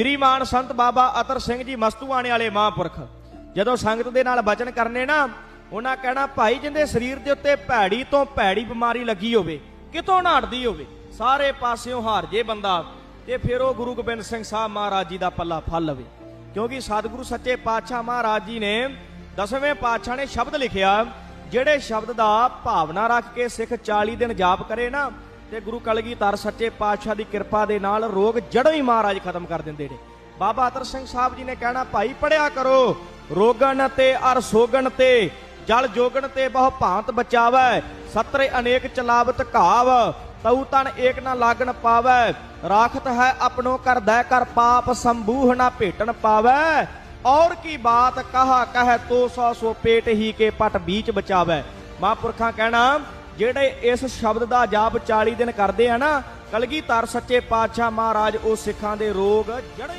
ਸ੍ਰੀਮਾਨ ਸੰਤ ਬਾਬਾ ਅਤਰ ਸਿੰਘ ਜੀ ਮਸਤੂਆਣੇ ਵਾਲੇ ਮਹਾਂਪੁਰਖ, ਜਦੋਂ ਸੰਗਤ ਦੇ ਨਾਲ ਬਚਨ ਕਰਨੇ ਨਾ, ਉਹਨਾਂ ਕਹਿਣਾ, ਭਾਈ, ਜਿੰਦੇ ਸਰੀਰ ਦੇ ਉੱਤੇ ਭੈੜੀ ਤੋਂ ਭੈੜੀ ਬਿਮਾਰੀ ਲੱਗੀ ਹੋਵੇ, ਕਿਤੋਂ ਨਾੜਦੀ ਹੋਵੇ, ਸਾਰੇ ਪਾਸਿਓਂ ਹਾਰ ਜੇ ਬੰਦਾ, ਤੇ ਫਿਰ ਉਹ ਗੁਰੂ ਗੋਬਿੰਦ ਸਿੰਘ ਸਾਹਿਬ ਮਹਾਰਾਜ ਜੀ ਦਾ ਪੱਲਾ ਫਲ ਲਵੇ। ਕਿਉਂਕਿ ਸਤਿਗੁਰੂ ਸੱਚੇ ਪਾਤਸ਼ਾਹ ਮਹਾਰਾਜ ਜੀ ਨੇ ਦਸਵੇਂ ਪਾਤਸ਼ਾਹ ਨੇ ਸ਼ਬਦ ਲਿਖਿਆ, ਜਿਹੜੇ ਸ਼ਬਦ ਦਾ ਭਾਵਨਾ ਰੱਖ ਕੇ ਸਿੱਖ 40 ਦਿਨ ਜਾਪ ਕਰੇ ਨਾ ਤੇ ਗੁਰੂ ਕਲਗੀਧਰ ਸੱਚੇ ਪਾਤਸ਼ਾਹ ਦੀ ਕਿਰਪਾ ਦੇ ਨਾਲ ਰੋਗ ਜੜੋਂ ਹੀ ਮਹਾਰਾਜ ਖਤਮ ਕਰ ਦਿੰਦੇ ਨੇ। ਬਾਬਾ ਅਤਰ ਸਿੰਘ ਸਾਹਿਬ ਜੀ ਨੇ ਕਹਿਣਾ, ਭਾਈ ਪੜਿਆ ਕਰੋ। ਰੋਗਣ ਤੇ ਅਰ ਸੋਗਨ ਤੇ, ਜਲ ਜੋਗਣ ਤੇ ਬਹੁ ਭਾਂਤ ਬਚਾਵੈ। ਸਤਰੇ ਅਨੇਕ ਚਲਾਵਤ ਘਾਵ, ਤਉ ਤਨ ਏਕ ਨਾ ਲਾਗਣ ਪਾਵੈ। ਰਾਖਤ ਹੈ ਆਪਣੋ ਕਰਦੈ ਕਰ ਪਾਪ ਸੰਭੂਹ ਨਾ ਭੇਟਣ ਪਾਵੈ। ਔਰ ਕੀ ਬਾਤ ਕਹਾ, ਕਹਿ ਤੋ ਸੋ ਸੋ ਪੇਟ ਹੀ ਕੇ ਪਟ ਬੀਚ ਬਚਾਵੈ। ਮਹਾਂਪੁਰਖਾਂ ਕਹਿਣਾ ਜਿਹੜੇ ਇਸ ਸ਼ਬਦ ਦਾ ਜਾਪ 40 ਦਿਨ ਕਰਦੇ ਆ ਨਾ, ਕਲਗੀਧਰ ਸੱਚੇ ਪਾਤਸ਼ਾਹ ਮਹਾਰਾਜ, ਉਹ ਸਿੱਖਾਂ ਦੇ ਰੋਗ ਜੜੋਂ